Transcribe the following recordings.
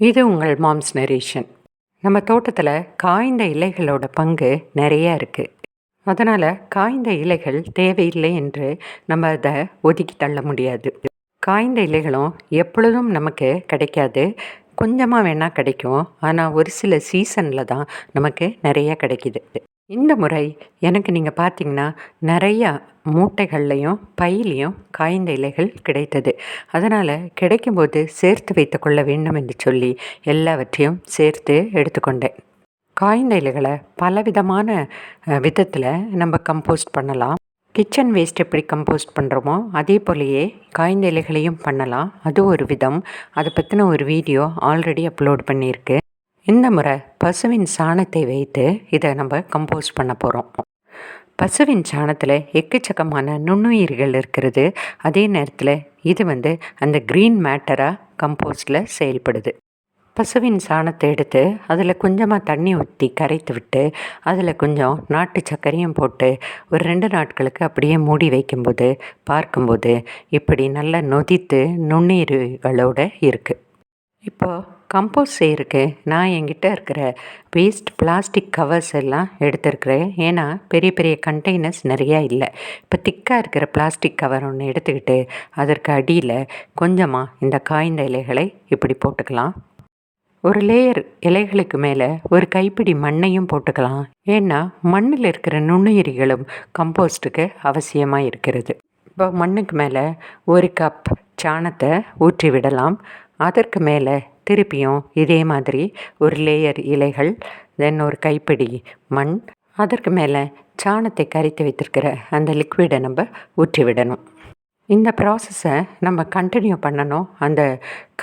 இது உங்கள் moms narration நம்ம தோட்டத்தில் காய்ந்த இலைகளோட பங்கு நிறையா இருக்குது அதனால் காய்ந்த இலைகள் தேவையில்லை என்று நம்ம அதை ஒதுக்கி தள்ள முடியாது. காய்ந்த இலைகளும் எப்பொழுதும் நமக்கு கிடைக்காது. கொஞ்சமாக வேணால் கிடைக்கும். ஆனால் ஒரு சில சீசனில் தான் நமக்கு நிறைய கிடைக்கிது. இந்த முறை எனக்கு நீங்கள் பார்த்தீங்கன்னா நிறையா மூட்டைகள்லையும் பையிலையும் காய்ந்த இலைகள் கிடைத்தது. அதனால் கிடைக்கும்போது சேர்த்து வைத்து கொள்ள வேண்டும் என்று சொல்லி எல்லாவற்றையும் சேர்த்து எடுத்துக்கொண்டேன். காய்ந்த இலைகளை பலவிதமான விதத்தில் நம்ம கம்போஸ்ட் பண்ணலாம். கிச்சன் வேஸ்ட் எப்படி கம்போஸ்ட் பண்ணுறோமோ அதே போலயே காய்ந்த இலைகளையும் பண்ணலாம். அது ஒரு விதம். அதை பற்றின ஒரு வீடியோ ஆல்ரெடி அப்லோட் பண்ணியிருக்கு. இந்த முறை பசுவின் சாணத்தை வைத்து இதை நம்ம கம்போஸ்ட் பண்ண போகிறோம் பசுவின் சாணத்தில் எக்கச்சக்கமான நுண்ணுயிர்கள் இருக்கிறது. அதே நேரத்தில் இது வந்து அந்த க்ரீன் மேட்டராக கம்போஸ்டில் செயல்படுது. பசுவின் சாணத்தை எடுத்து அதில் கொஞ்சமாக தண்ணி ஊற்றி கரைத்து விட்டு அதில் கொஞ்சம் நாட்டு சர்க்கரையும் போட்டு ஒரு ரெண்டு நாட்களுக்கு அப்படியே மூடி வைக்கும்போது பார்க்கும்போது இப்படி நல்லா நொதித்து நுண்ணுயிர்களோடு இருக்குது இப்போது கம்போஸ்ட் செய்கிறக்கு நான் என்கிட்ட இருக்கிற வேஸ்ட் பிளாஸ்டிக் கவர்ஸ் எல்லாம் எடுத்துருக்குறேன். ஏன்னா பெரிய பெரிய கண்டெய்னர்ஸ் நிறையா இல்லை. இப்போ திக்காக இருக்கிற பிளாஸ்டிக் கவர் ஒன்று எடுத்துக்கிட்டு அதற்கு அடியில் கொஞ்சமாக இந்த காய்ந்த இலைகளை இப்படி போட்டுக்கலாம். ஒரு லேயர் இலைகளுக்கு மேலே ஒரு கைப்பிடி மண்ணையும் போட்டுக்கலாம். ஏன்னா மண்ணில் இருக்கிற நுண்ணுயிரிகளும் கம்போஸ்ட்டுக்கு அவசியமாக இருக்கிறது. இப்போ மண்ணுக்கு மேலே ஒரு கப் சாணத்தை ஊற்றி விடலாம் அதற்கு மேலே திருப்பியும் இதே மாதிரி ஒரு லேயர் இலைகள் தென் ஒரு கைப்பிடி மண் அதற்கு மேலே சாணத்தை கரைத்து வைத்திருக்கிற அந்த லிக்விடை நம்ம ஊற்றி விடணும். இந்த ப்ராசஸை நம்ம கண்டினியூ பண்ணணும் அந்த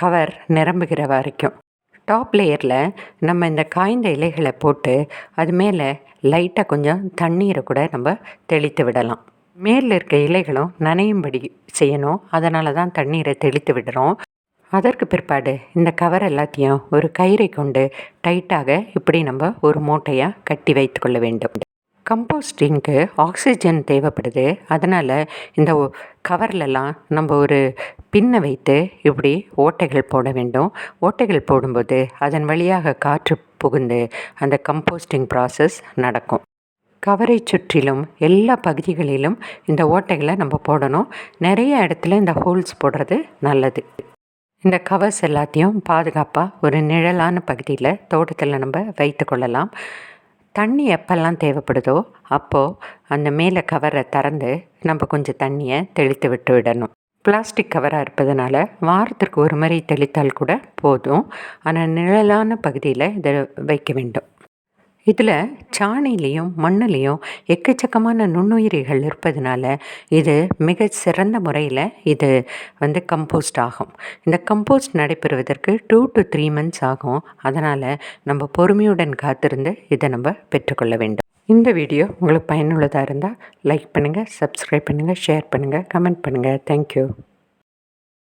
கவர் நிரம்புகிற வரைக்கும். டாப் லேயரில் நம்ம இந்த காய்ந்த இலைகளை போட்டு அது மேலே லைட்டாக கொஞ்சம் தண்ணீரை கூட நம்ம தெளித்து விடலாம். மேலில் இருக்க இலைகளும் நனையும்படி செய்யணும். அதனால தான் தண்ணீரை தெளித்து விடுறோம். அதற்கு பிற்பாடு இந்த கவர் எல்லாத்தையும் ஒரு கயிறை கொண்டு டைட்டாக இப்படி நம்ம ஒரு மூட்டையாக கட்டி வைத்து கொள்ள வேண்டும். கம்போஸ்டிங்க்கு ஆக்சிஜன் தேவைப்படுது. அதனால் இந்த கவர்லலாம் நம்ம ஒரு பின்னை வைத்து இப்படி ஓட்டைகள் போட வேண்டும். ஓட்டைகள் போடும்போது அதன் வழியாக காற்று புகுந்து அந்த கம்போஸ்டிங் ப்ராசஸ் நடக்கும். கவரை சுற்றிலும் எல்லா பகுதிகளிலும் இந்த ஓட்டைகளை நம்ம போடணும். நிறைய இடத்துல இந்த ஹோல்ஸ் போடுறது நல்லது. இந்த கவர்ஸ் எல்லாத்தையும் பாதுகாப்பாக ஒரு நிழலான பகுதியில் தோட்டத்தில் நம்ம வைத்து கொள்ளலாம். தண்ணி எப்போல்லாம் தேவைப்படுதோ அப்போது அந்த மேலே கவரை திறந்து நம்ம கொஞ்சம் தண்ணியை தெளித்து விட்டு விடணும். பிளாஸ்டிக் கவராக இருப்பதனால வாரத்திற்கு ஒரு முறை தெளித்தால் கூட போதும். ஆனால் நிழலான பகுதியில் இதை வைக்க வேண்டும். இதில் சாணிலையும் மண்ணுலேயும் எக்கச்சக்கமான நுண்ணுயிரிகள் இருப்பதனால இது மிக சிறந்த முறையில் இது வந்து கம்போஸ்ட் ஆகும். இந்த கம்போஸ்ட் நடைபெறுவதற்கு டூ டு த்ரீ மந்த்ஸ் ஆகும். அதனால் நம்ம பொறுமையுடன் காத்திருந்து இதை நம்ம பெற்றுக்கொள்ள வேண்டும். இந்த வீடியோ உங்களுக்கு பயனுள்ளதாக இருந்தால் லைக் பண்ணுங்கள் சப்ஸ்கிரைப் பண்ணுங்கள் ஷேர் பண்ணுங்கள் கமெண்ட் பண்ணுங்கள் தேங்க்யூ